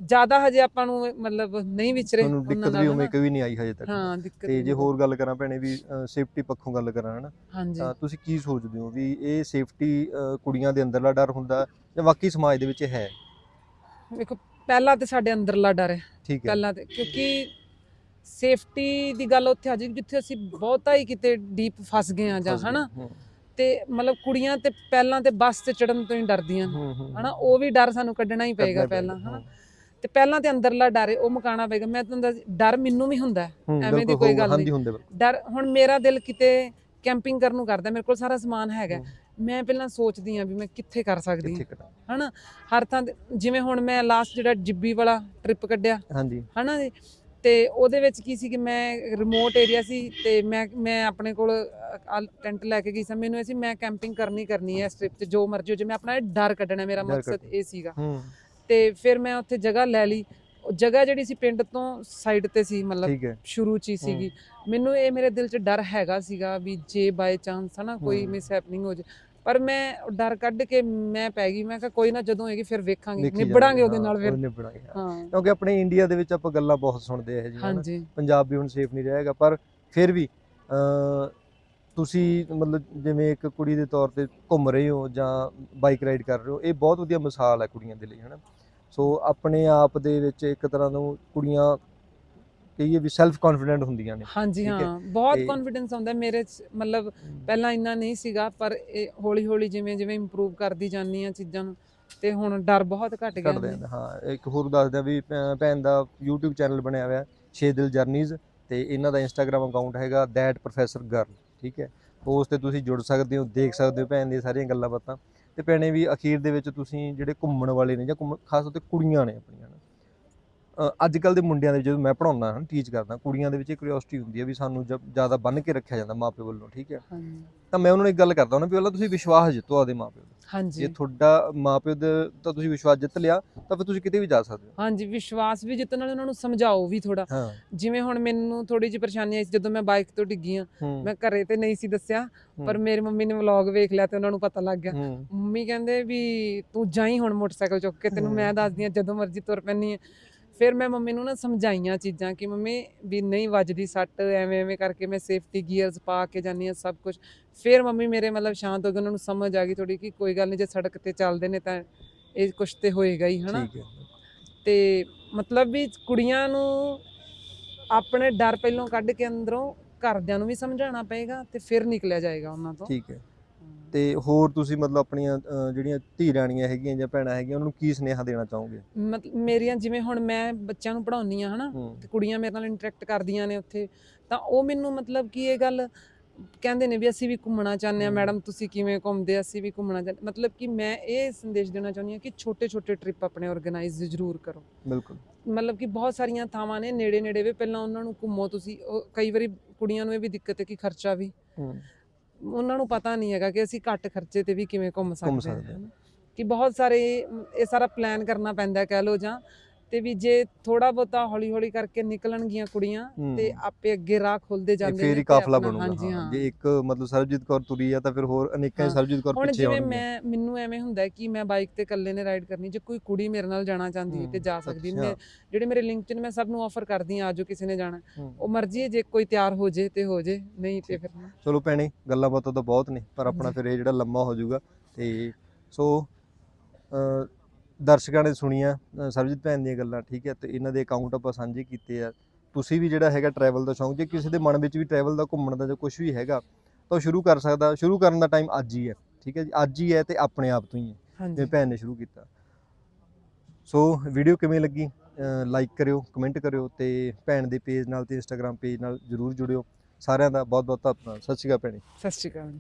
ਜ਼ਿਆਦਾ ਹਜੇ ਆਪਾਂ ਨੂੰ ਮਤਲਬ ਨਹੀਂ ਵਿਚਰੇ ਤੁਹਾਨੂੰ ਦਿੱਕਤ ਵੀ। ਉਵੇਂ ਕੋਈ ਨਹੀਂ ਆਈ ਹਜੇ ਤੱਕ। ਹਾਂ ਦਿੱਕਤ ਤੇ ਜੇ ਹੋਰ ਗੱਲ ਕਰਾਂ ਭੈਣੇ ਵੀ ਸੇਫਟੀ ਪੱਖੋਂ ਗੱਲ ਕਰਾਂ ਹਨਾ ਤਾਂ ਤੁਸੀਂ ਕੀ ਸੋਚਦੇ ਹੋ ਵੀ ਇਹ ਸੇਫਟੀ ਕੁੜੀਆਂ ਦੇ ਅੰਦਰਲਾ ਡਰ ਹੁੰਦਾ ਜਾਂ ਵਾਕਈ ਸਮਾਜ ਦੇ ਵਿੱਚ ਹੈ? ਵੇਖੋ ਪਹਿਲਾਂ ਤੇ ਸਾਡੇ ਅੰਦਰਲਾ ਡਰ ਹੈ। ਪਹਿਲਾਂ ਤੇ ਕਿਉਂਕਿ ਸੇਫਟੀ ਦੀ ਗੱਲ ਉੱਥੇ ਆ ਜੀ ਜਿੱਥੇ ਅਸੀਂ ਬਹੁਤਾ ਹੀ ਕਿਤੇ ਡੀਪ ਫਸ ਗਏ ਆ ਜਾਂ। ਹਨਾ? ਤੇ ਮਤਲਬ ਕੁੜੀਆਂ ਤੇ ਪਹਿਲਾਂ ਤੇ ਬੱਸ ਤੇ ਚੜਨ ਤੋਂ ਹੀ ਡਰਦੀਆਂ ਹਨਾ? ਉਹ ਵੀ ਡਰ ਸਾਨੂੰ ਕੱਢਣਾ ਹੀ ਪਏਗਾ ਪਹਿਲਾਂ ਹਨਾ? ਤੇ ਪਹਿਲਾਂ ਤੇ ਅੰਦਰਲਾ ਡਰ ਉਹ ਮੁਕਾਣਾ ਪਏਗਾ। ਮੈਂ ਤੁਹਾਨੂੰ ਦੱਸ ਡਰ ਮੈਨੂੰ ਵੀ ਹੁੰਦਾ ਐਵੇਂ ਦੀ ਕੋਈ ਗੱਲ ਹਾਂਜੀ ਨਹੀਂ। ਡਰ ਹੁਣ ਮੇਰਾ ਦਿਲ ਕਿਤੇ ਕੈਂਪਿੰਗ ਕਰਨ ਨੂੰ ਕਰਦਾ ਮੇਰੇ ਕੋਲ ਸਾਰਾ ਸਮਾਨ ਹੈਗਾ। ਮੈਂ ਪਹਿਲਾਂ ਸੋਚਦੀ ਆ ਵੀ ਮੈਂ ਕਿੱਥੇ ਕਰ ਸਕਦੀ ਹਾਂ ਹਨਾ? ਹਰ ਥਾਂ ਜਿਵੇਂ ਹੁਣ ਮੈਂ ਲਾਸਟ ਜਿਹੜਾ ਜਿੱਬੀ ਵਾਲਾ ਟ੍ਰਿਪ ਕੱਢਿਆ ਹਾਂਜੀ। ਹਨਾ ਜੀ? ਤੇ ਉਹਦੇ ਵਿੱਚ ਕੀ ਸੀ ਕਿ ਮੈਂ ਰਿਮੋਟ ਏਰੀਆ ਸੀ ਤੇ ਮੈਂ ਮੈਂ ਆਪਣੇ ਕੋਲ ਟੈਂਟ ਲੈ ਕੇ ਗਈ ਸੀ। ਮੈਨੂੰ ਇਹ ਸੀ ਮੈਂ ਕੈਂਪਿੰਗ ਕਰਨੀ ਕਰਨੀ ਹੈ ਇਸ ਟ੍ਰਿਪ 'ਚ ਜੋ ਮਰਜ਼ੀ ਹੋ ਜੇ। ਮੈਂ ਆਪਣਾ ਇਹ ਡਰ ਕੱਢਣਾ ਮੇਰਾ ਮਕਸਦ। ਇਹ ਸੀਗਾ। ਤੇ ਫਿਰ ਮੈਂ ਉੱਥੇ ਜਗ੍ਹਾ ਲੈ ਲਈ। ਉਹ ਜਗ੍ਹਾ ਜਿਹੜੀ ਸੀ ਪਿੰਡ ਤੋਂ ਸਾਈਡ ਤੇ ਸੀ ਮਤਲਬ ਸ਼ੁਰੂ ਚ ਹੀ ਸੀਗੀ। ਮੈਨੂੰ ਇਹ ਮੇਰੇ ਦਿਲ 'ਚ ਡਰ ਹੈਗਾ ਸੀਗਾ ਵੀ ਜੇ ਬਾਈ ਚਾਂਸ ਹਨਾ ਕੋਈ। ਮਿਸ ਹੈਪਨਿੰਗ ਹੋ ਜੇ। ਪਰ ਮੈਂ ਡਰ ਕੱਢ ਕੇ ਮੈਂ ਪੈ ਗਈ ਮੈਂ ਕਿਹਾ ਕੋਈ ਨਾ ਜਦੋਂ ਹੋਏਗੀ ਫਿਰ ਵੇਖਾਂਗੇ ਨਿਬੜਾਂਗੇ ਉਹਦੇ ਨਾਲ ਫਿਰ। ਨਿਬੜਾਂਗੇ ਕਿਉਂਕਿ ਆਪਣੇ ਇੰਡੀਆ ਦੇ ਵਿੱਚ ਆਪਾਂ ਗੱਲਾਂ ਬਹੁਤ ਸੁਣਦੇ ਆ ਇਹ ਜੀ ਪੰਜਾਬ ਵੀ ਹੁਣ ਸੇਫ ਨਹੀਂ ਰਹੇਗਾ ਪਰ ਫਿਰ ਵੀ ਤੁਸੀਂ ਮਤਲਬ ਜਿਵੇਂ ਇੱਕ ਕੁੜੀ ਦੇ ਤੌਰ ਤੇ ਘੁੰਮ ਰਹੇ ਹੋ ਜਾਂ ਬਾਈਕ ਰਾਈਡ ਕਰ ਰਹੇ ਹੋ ਇਹ ਬਹੁਤ ਵਧੀਆ ਮਿਸਾਲ ਹੈ ਕੁੜੀਆਂ ਦੇ ਲਈ ਹਨਾ। ਸੋ ਆਪਣੇ ਆਪ ਦੇ ਵਿੱਚ ਇੱਕ ਤਰ੍ਹਾਂ ਨੂੰ ਕੁੜੀਆਂ ਕਹੀਏ ਵੀ ਸੈਲਫ ਕੌਨਫੀਡੈਂਟ ਹੁੰਦੀਆਂ ਨੇ ਹਾਂਜੀ ਹੈ। ਹਾਂ ਬਹੁਤ ਕੌਨਫੀਡੈਂਸ ਆਉਂਦਾ ਮੇਰੇ 'ਚ ਮਤਲਬ ਪਹਿਲਾਂ ਇੰਨਾ ਨਹੀਂ ਸੀਗਾ ਪਰ ਇਹ ਹੌਲੀ ਹੌਲੀ ਜਿਵੇਂ ਜਿਵੇਂ ਇੰਪਰੂਵ ਕਰਦੀ ਜਾਂਦੀ ਆ ਚੀਜ਼ਾਂ ਨੂੰ ਤੇ ਹੁਣ ਡਰ ਬਹੁਤ ਘਟ ਗਿਆ। ਆ ਹਾਂ ਇੱਕ ਹੋਰ ਦੱਸ ਦਿਆਂ ਵੀ ਭੈਣ ਦਾ YouTube ਚੈਨਲ ਬਣਿਆ ਹੋਇਆ ਛੇ ਦਿਲ ਜਰਨੀਜ਼ ਤੇ ਇਹਨਾਂ ਦਾ Instagram ਅਕਾਊਂਟ ਹੈਗਾ that professor girl ਠੀਕ ਹੈ ਉਸ ਤੇ ਤੁਸੀਂ ਜੁੜ ਸਕਦੇ ਹੋ ਦੇਖ ਸਕਦੇ ਹੋ ਭੈਣ ਦੀਆਂ ਸਾਰੀਆਂ ਗੱਲਾਂ ਬਾਤਾਂ ਤੇ ਭੈਣੇ ਵੀ ਅਖੀਰ ਦੇ ਵਿੱਚ ਤੁਸੀਂ ਜਿਹੜੇ ਘੁੰਮਣ ਵਾਲੇ ਨੇ ਜਾਂ ਖਾਸ ਤੌਰ ਤੇ ਕੁੜੀਆਂ ਨੇ ਆਪਣੀਆਂ ਅੱਜ ਕੱਲ ਦੇ ਮੁੰਡਿਆਂ ਦੇ ਜਦੋਂ ਮੈਂ ਪੜਾਉਣਾ ਹਾਂ ਟੀਚ ਕਰਦਾ ਕੁੜੀਆਂ ਦੇ ਵਿੱਚ ਕਿਉਰਿਓਸਿਟੀ ਹੁੰਦੀ ਹੈ ਵੀ ਸਾਨੂੰ ਜ਼ਿਆਦਾ ਬੰਨ ਕੇ ਰੱਖਿਆ ਜਾਂਦਾ ਮਾਪੇ ਵੱਲੋਂ ਠੀਕ ਹੈ? ਹਾਂਜੀ। ਤਾਂ ਮੈਂ ਉਹਨਾਂ ਨੂੰ ਇੱਕ ਗੱਲ ਕਰਦਾ ਹਾਂ ਵੀ ਪਹਿਲਾਂ ਤੁਸੀਂ ਵਿਸ਼ਵਾਸ ਜਿੱਤੋ ਆਪਦੇ ਮਾਪੇ ਦਾ ਹਾਂਜੀ। ਜੇ ਤੁਹਾਡਾ ਮਾਪੇ ਦੇ ਤਾਂ ਤੁਸੀਂ ਵਿਸ਼ਵਾਸ ਜਿੱਤ ਲਿਆ ਤਾਂ ਫਿਰ ਤੁਸੀਂ ਕਿਤੇ ਵੀ ਜਾ ਸਕਦੇ ਹੋ। ਹਾਂਜੀ ਵਿਸ਼ਵਾਸ ਵੀ ਜਿੱਤਣ ਨਾਲ ਉਹਨਾਂ ਨੂੰ ਸਮਝਾਓ ਵੀ ਥੋੜਾ ਜਿਵੇਂ ਹੁਣ ਮੈਨੂੰ ਥੋੜੀ ਜਿਹੀ ਪਰੇਸ਼ਾਨੀ ਆਈ ਸੀ ਜਦੋਂ ਮੈਂ ਬਾਈਕ ਤੋਂ ਡਿੱਗੀ ਆ ਮੈਂ ਘਰੇ ਤੇ ਨਹੀਂ ਸੀ ਦੱਸਿਆ ਪਰ ਮੇਰੀ ਮੰਮੀ ਨੇ ਵਲੌਗ ਵੇਖ ਲਿਆ ਤੇ ਉਹਨਾਂ ਨੂੰ ਪਤਾ ਲੱਗ ਗਿਆ। ਮੰਮੀ ਕਹਿੰਦੇ ਵੀ ਤੂੰ ਜਾਈ ਹੁਣ ਮੋਟਰਸਾਈਕਲ ਚੁੱਕ ਕੇ ਤੈਨੂੰ। ਮੈਂ ਦੱਸਦੀ ਆ ਜਦੋਂ ਮਰਜ਼ੀ ਤੁਰ ਪੈਣੀ ਹੈ। ਫਿਰ ਮੈਂ ਮੰਮੀ ਨੂੰ ਨਾ ਸਮਝਾਈਆਂ ਚੀਜ਼ਾਂ ਕਿ ਮੰਮੀ ਵੀ ਨਹੀਂ ਵੱਜਦੀ ਸੱਟ ਐਵੇਂ ਐਵੇਂ ਕਰਕੇ ਮੈਂ ਸੇਫਟੀ ਗੀਅਰਸ ਪਾ ਕੇ ਜਾਂਦੀ ਆ ਸਭ ਕੁਝ ਫਿਰ ਮੰਮੀ ਮੇਰੇ ਮਤਲਬ ਸ਼ਾਂਤ ਹੋ ਗਏ ਉਹਨਾਂ ਨੂੰ ਸਮਝ ਆ ਗਈ ਥੋੜੀ ਕਿ ਕੋਈ ਗੱਲ ਨਹੀਂ ਜੇ ਸੜਕ ਤੇ ਚੱਲਦੇ ਨੇ ਤਾਂ ਇਹ ਕੁਛ ਤੇ ਹੋਏਗਾ ਹੀ ਹਨਾ? ਤੇ ਮਤਲਬ ਵੀ ਕੁੜੀਆਂ ਨੂੰ ਆਪਣੇ ਡਰ ਪਹਿਲੋਂ ਕੱਢ ਕੇ ਅੰਦਰੋਂ ਘਰਦਿਆਂ ਨੂੰ ਵੀ ਸਮਝਾਉਣਾ ਪਏਗਾ ਤੇ ਫਿਰ ਨਿਕਲਿਆ ਜਾਏਗਾ ਉਹਨਾਂ ਤੋਂ। ਠੀਕ ਹੈ। ਤੇ ਹੋਰ ਤੁਸੀਂ ਮਤਲਬ ਆਪਣੀਆਂ ਅ, ਜਿਹੜੀਆਂ ਧੀ ਰਾਣੀਆਂ ਹੈਗੀਆਂ ਜਾਂ ਭੈਣਾਂ ਹੈਗੀਆਂ ਉਹਨਾਂ ਨੂੰ ਕੀ ਸੁਨੇਹਾ ਦੇਣਾ ਚਾਹੋਗੇ? ਮਤਲਬ ਮੇਰੀਆਂ ਜਿਵੇਂ ਹੁਣ ਮੈਂ ਬੱਚਿਆਂ ਨੂੰ ਪੜਾਉਣੀ ਆ ਹਨਾ ਹੂੰ। ਤੇ ਕੁੜੀਆਂ ਮੇਰੇ ਨਾਲ ਇੰਟਰੈਕਟ ਕਰਦੀਆਂ ਨੇ ਉੱਥੇ ਤਾਂ ਉਹ ਮੈਨੂੰ ਮਤਲਬ ਕਿ ਇਹ ਗੱਲ ਕਹਿੰਦੇ ਨੇ ਵੀ ਅਸੀਂ ਵੀ ਘੁੰਮਣਾ ਚਾਹੁੰਦੇ ਆ ਹਮ। ਮੈਡਮ ਤੁਸੀਂ ਕਿਵੇਂ ਘੁੰਮਦੇ? ਆ, ਅਸੀਂ ਵੀ ਘੁੰਮਣਾ ਚਾਹੁੰਦੇ ਮਤਲਬ ਕਿ ਮੈਂ ਇਹ ਸੰਦੇਸ਼ ਦੇਣਾ ਚਾਹੁੰਦੀ ਹਾਂ ਕਿ ਛੋਟੇ ਛੋਟੇ ਟ੍ਰਿਪ ਆਪਣੇ ਆਰਗੇਨਾਈਜ਼ ਜ਼ਰੂਰ ਕਰੋ। ਬਿਲਕੁਲ। ਮਤਲਬ ਕਿ ਬਹੁਤ ਸਾਰੀਆਂ ਥਾਵਾਂ ਨੇ ਨੇੜੇ ਨੇੜੇ ਵੀ ਪਹਿਲਾਂ ਉਹਨਾਂ ਨੂੰ ਘੁੰਮੋ ਤੁਸੀਂ ਉਹ ਕਈ ਵਾਰੀ ਕੁੜੀਆਂ ਨੂੰ ਇਹ ਵੀ ਦਿੱਕਤ ਹੈ ਕਿ ਖਰਚਾ ਵੀ। ਹੂੰ। ਉਹਨਾਂ ਨੂੰ ਪਤਾ ਨਹੀਂ ਹੈਗਾ ਕਿ ਅਸੀਂ ਘੱਟ ਖਰਚੇ ਤੇ ਵੀ ਕਿਵੇਂ ਘੁੰਮ ਸਕਦੇ ਹਾਂ। ਕਿ ਬਹੁਤ ਸਾਰੇ ਇਹ ਸਾਰਾ ਪਲਾਨ ਕਰਨਾ ਪੈਂਦਾ ਕਹਿ ਲੋ ਜਾਂ ਤੇ ਵੀ ਜੇ ਥੋੜਾ ਬਹੁਤਾ ਹੌਲੀ ਹੌਲੀ ਕਰਕੇ ਨਿਕਲਣਗੀਆਂ ਕੁੜੀਆਂ। ਤੇ ਆਪੇ ਅੱਗੇ ਰਾਹ ਖੁੱਲਦੇ ਜਾਂਦੇ ਫੇਰ ਹੀ ਕਾਫਲਾ ਬਣੂਗਾ ਜੇ ਇੱਕ ਮਤਲਬ ਸਰਬਜੀਤ ਕੌਰ ਤੁਰੀ ਆ ਤਾਂ ਫਿਰ ਹੋਰ ਅਨੇਕਾਂ। ਸਰਬਜੀਤ ਕੌਰ ਹੁਣ ਪਿੱਛੇ ਜਿਵੇਂ ਆਉਣਗੀਆਂ ਮੈਂ ਮੈਨੂੰ ਐਵੇਂ ਹੁੰਦਾ ਕਿ ਮੈਂ ਬਾਈਕ ਤੇ ਇਕੱਲੇ ਨੇ ਰਾਈਡ ਕਰਨੀ ਜੇ ਕੋਈ ਕੁੜੀ ਮੇਰੇ ਨਾਲ ਜਾਣਾ ਚਾਹੁੰਦੀ ਹੈ ਤੇ ਜਾ ਸਕਦੀ। ਮੈਂ ਜਿਹੜੇ ਮੇਰੇ ਲਿੰਕ ਚ ਨੇ ਮੈਂ ਸਭ ਨੂੰ ਆਫਰ ਕਰਦੀ ਆ ਆਜੋ ਕਿਸੇ ਨੇ ਜਾਣਾ। ਉਹ ਮਰਜ਼ੀ ਹੈ ਜੇ ਕੋਈ ਤਿਆਰ ਹੋ ਜੇ ਤੇ ਹੋ ਜੇ ਨਹੀਂ ਤੇ ਫਿਰ ਨਾ। ਚਲੋ ਭੈਣੇ ਗੱਲਾਂ ਬਾਤਾਂ ਤਾਂ ਬਹੁਤ ਨੇ ਪਰ ਆਪਣਾ। ਫਿਰ ਇਹ ਜਿਹੜਾ ਲੰਮਾ ਹੋ ਜਾਊਗਾ ਤੇ ਸੋ ਦਰਸ਼ਕਾਂ ਨੇ ਸੁਣੀਆਂ ਅ, ਸਰਬਜੀਤ ਭੈਣ ਦੀਆਂ ਗੱਲਾਂ ਠੀਕ ਹੈ ਤੇ ਇਹਨਾਂ ਦੇ ਅਕਾਊਂਟ ਆਪਾਂ ਸਾਂਝੇ ਕੀਤੇ ਆ। ਤੁਸੀਂ ਵੀ ਜਿਹੜਾ ਹੈਗਾ ਟਰੈਵਲ ਦਾ ਸ਼ੌਂਕ ਜੇ ਕਿਸੇ ਦੇ ਮਨ ਵਿੱਚ ਵੀ ਟਰੈਵਲ ਦਾ ਘੁੰਮਣ ਦਾ ਜਾਂ ਕੁਝ ਵੀ ਹੈਗਾ ਤਾਂ ਉਹ ਸ਼ੁਰੂ ਕਰ ਸਕਦਾ ਸ਼ੁਰੂ ਕਰਨ ਦਾ ਟਾਈਮ ਅੱਜ ਹੀ ਹੈ ਠੀਕ ਹੈ ਜੀ ਅੱਜ ਹੀ ਹੈ ਤੇ ਆਪਣੇ ਆਪ ਤੋਂ ਹੀ ਹੈ ਹਾਂਜੀ। ਜਿਵੇਂ ਭੈਣ ਨੇ ਸ਼ੁਰੂ ਕੀਤਾ। ਸੋ ਵੀਡੀਓ ਕਿਵੇਂ ਲੱਗੀ? ਲਾਈਕ ਕਰਿਓ ਕਮੈਂਟ ਕਰਿਓ ਤੇ ਭੈਣ ਦੇ ਪੇਜ ਨਾਲ ਤੇ ਇੰਸਟਾਗ੍ਰam ਪੇਜ ਨਾਲ ਜਰੂਰ ਜੁੜਿਓ। ਸਾਰਿਆਂ ਦਾ ਬਹੁਤ ਬਹੁਤ ਧੰਨਵਾਦ। ਸਤਿ ਸ਼੍ਰੀ ਅਕਾਲ ਭੈਣੇ। ਸਤਿ ਸ਼੍ਰੀ ਅਕਾਲ।